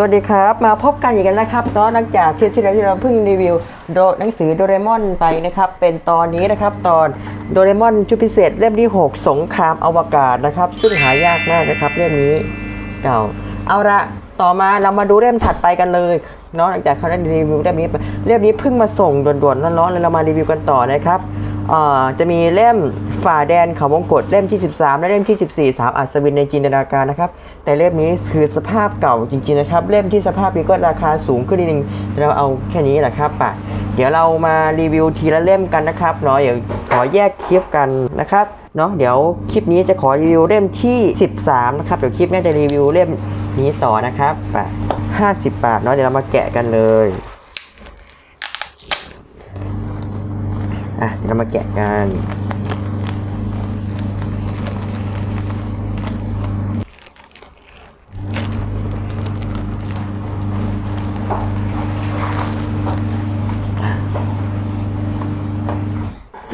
สวัสดีครับ มาพบกันอีกแล้วนะครับเนาะหลังจากคลิปที่แล้วที่เราเพิ่งรีวิวโดหนังสือโดเรมอนไปนะครับ เป็นตอนนี้นะครับตอนโดเรมอนชุดพิเศษเล่มที่ 6 สงครามอวกาศนะครับ ซึ่งหายากมากนะครับเล่มนี้เก่า เอาละต่อมาเรามาดูเล่มถัดไปกันเลยเนาะหลังจากเขาได้รีวิวเล่มนี้ไปเล่มนี้เพิ่งมาส่งด่วนๆร้อนๆเลยเรามารีวิวกันต่อนะครับ จะมีเล่มฝ่าแดนเขาวงกตเล่มที่ 13 และเล่มที่ 14 3 อัศวินในจินตนาการนะครับ แต่เล่มนี้คือสภาพเก่าจริงๆนะครับ เล่มที่สภาพนี้ก็ราคาสูงขึ้นนิดนึงเราเอาแค่นี้แหละครับปะเดี๋ยวเรามารีวิวทีละเล่มกันนะครับเนาะเดี๋ยวขอแยกคลิปกันนะครับเนาะเดี๋ยวคลิปนี้จะขอรีวิวเล่มที่ 13 นะครับ เดี๋ยวคลิปน่าจะรีวิวเล่มนี้ต่อนะครับปะ50 บาทเนาะเดี๋ยวเรามาแกะกันเลย อะเดี๋ยวเรามาแกะกัน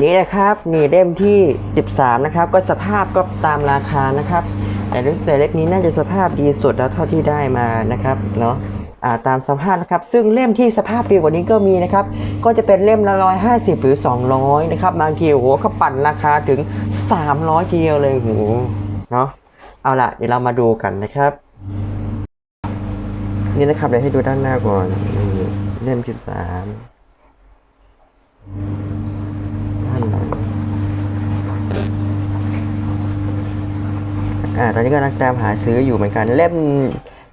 นี่นะครับนี่เล่มที่ 13 นะครับ ก็สภาพก็ตามราคานะครับ แต่รู้สึกแต่เล่มนี้น่าจะสภาพดีสุดแล้วเท่าที่ได้มานะครับเนาะ ตามสภาพนะครับ ซึ่งเล่มที่สภาพดีกว่านี้ก็มีนะครับ ก็จะเป็นเล่มละร้อยห้าสิบหรือ 200 นะครับบางทีโอ้โหเขาปั่นราคาถึง 300ทีเดียวเลยโอ้โหเนาะเอาละเดี๋ยวเรามาดูกันนะครับ นี่นะครับเดี๋ยวให้ดูด้านหน้าก่อนนี่เล่ม13ด้านหลังอ่าตอนนี้กำลังตามหาซื้ออยู่เหมือนกันเล่ม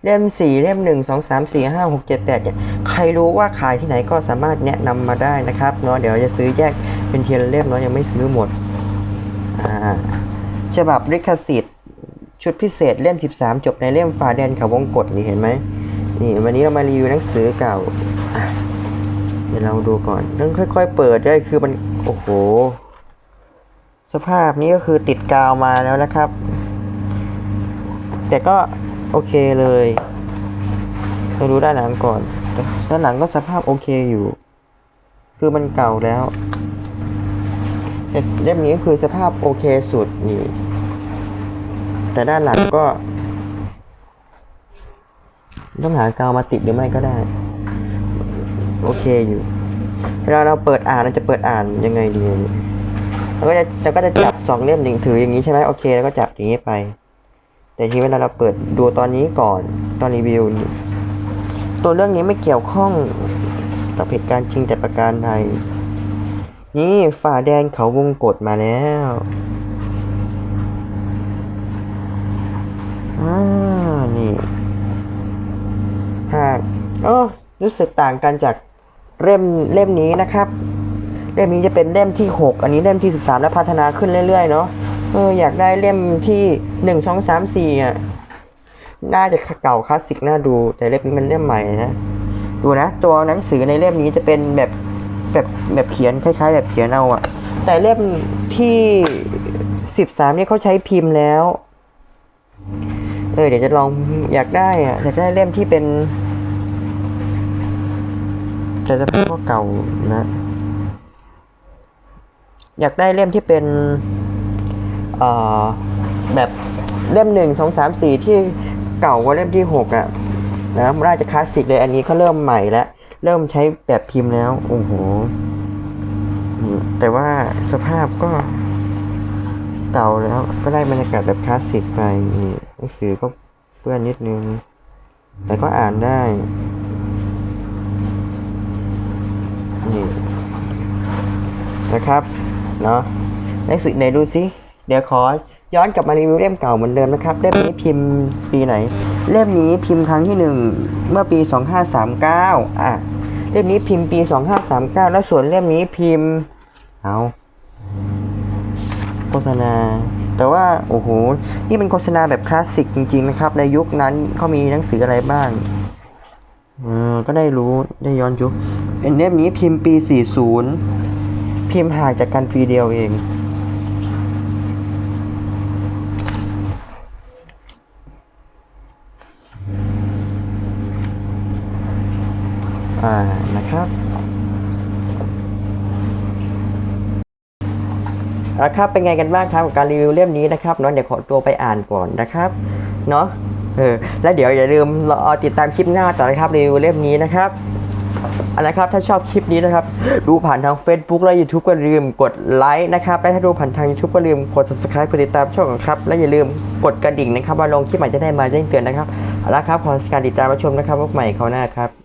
เล่มสี่เล่มหนึ่งสองสามสี่ห้าหกเจ็ดแปดเนี่ยใครรู้ว่าขายที่ไหนก็สามารถแนะนำมาได้นะครับเนาะเดี๋ยวจะซื้อแยกเป็นเทีละเล่มเนาะยังไม่ซื้อหมดอ่าฉบับลิขสิทธิ์ชุดพิเศษเล่ม 13 จบในเล่มฝาแดนเขาวงกฏนี่เห็นไหมนี่วันนี้เรามารีวิวหนังสือเก่าเดี๋ยวเราดูก่อนต้องค่อย ๆ เปิดได้คือมันโอ้โห สภาพนี้ก็คือติดกาวมาแล้วนะครับ แต่ก็ โอเคเลยเราดูด้านหลังก่อน ด้านหลังก็สภาพโอเคอยู่ คือมันเก่าแล้วแต่เล่มนี้คือสภาพโอเคสุดนี่แต่ด้านหลังก็ ต้องหากาวมาติดหรือไม่ก็ได้ โอเคอยู่เวลาเราเปิดอ่านเราจะเปิดอ่านยังไงดีเราก็จะเราก็จะจับสองเล่มหนึ่งถืออย่างนี้ใช่ไหมโอเค แล้วก็จับอย่างนี้ไป แต่ทีเวลาเราเปิดดูตอนนี้ก่อนตอนรีวิว ตัวเรื่องนี้ไม่เกี่ยวข้องกับเหตุการณ์จริงแต่ประการใดนี่ฝ่าแดนเขาวงกฏมาแล้วอ่านี่หากเออรู้สึกต่างกันจากเล่มเล่มนี้นะครับ เล่มนี้จะเป็นเล่มที่ 6 อันนี้เล่มที่ 13 และพัฒนาขึ้นเรื่อยๆเนาะ เอออยากได้เล่มที่หนึ่งสองสามสี่อะ น่าจะเก่าคลาสสิกน่าดู แต่เล่มนี้มันเล่มใหม่นะ ดูนะ ตัวหนังสือในเล่มนี้จะเป็นแบบแบบแบบเขียนคล้ายๆ แบบเขียนเอาอะแต่เล่มที่สิบสามนี่เขาใช้พิมพ์แล้ว เออเดี๋ยวจะลองอยากได้อะอยากได้เล่มที่เป็นแต่สภาพก็เก่านะ อยากได้เล่มที่เป็น แบบเล่มหนึ่งสองสามสี่ที่เก่ากว่าเล่มที่หกอะนะครับน่าจะคลาสสิกเลยอันนี้เขาเริ่มใหม่แล้ว เริ่มใช้แบบพิมพ์แล้ว โอ้โห แต่ว่าสภาพก็เก่าแล้วก็ได้บรรยากาศแบบคลาสสิกไปนี่หนังสือก็เปื้อนนิดนึง แต่ก็อ่านได้ นี่นะครับ เนาะหนังสือไหนดูซิ เดี๋ยวขอย้อนกลับมารีวิวเล่มเก่าเหมือนเดิมนะครับ เล่มนี้พิมพ์ปีไหน เล่มนี้พิมพ์ครั้งที่หนึ่งเมื่อปี 2539 อะ เล่มนี้พิมพ์ปี 2539 แล้วส่วนเล่มนี้พิมพ์ เอาโฆษณา แต่ว่า โอ้โห นี่เป็นโฆษณาแบบคลาสสิกจริง ๆ นะครับ ในยุคนั้นเขามีหนังสืออะไรบ้างเออก็ได้รู้ได้ย้อนยุคเล่มนี้พิมพ์ปี 40 พิมพ์ห่างจากกันปีเดียวเอง อ่านะครับเอาละครับเป็นไงกันบ้างครับกับการรีวิวเล่มนี้นะครับเนาะเดี๋ยวขอตัวไปอ่านก่อนนะครับเนาะเออและเดี๋ยวอย่าลืมรอติดตามคลิปหน้าต่อนะครับรีวิวเล่มนี้นะครับอาละครับถ้าชอบคลิปนี้นะครับ ดูผ่านทาง Facebook และ YouTube ก็ลืมกดไลค์นะครับและถ้าดูผ่านทาง YouTube ก็ลืมกด Subscribe กดติดตามช่องของครับ และอย่าลืมกดกระดิ่งนะครับว่าลงคลิปใหม่จะได้มาแจ้งเตือนนะครับเอาละครับขอสการติดตามรับชมนะครับพบใหม่เขาวหน้าครับ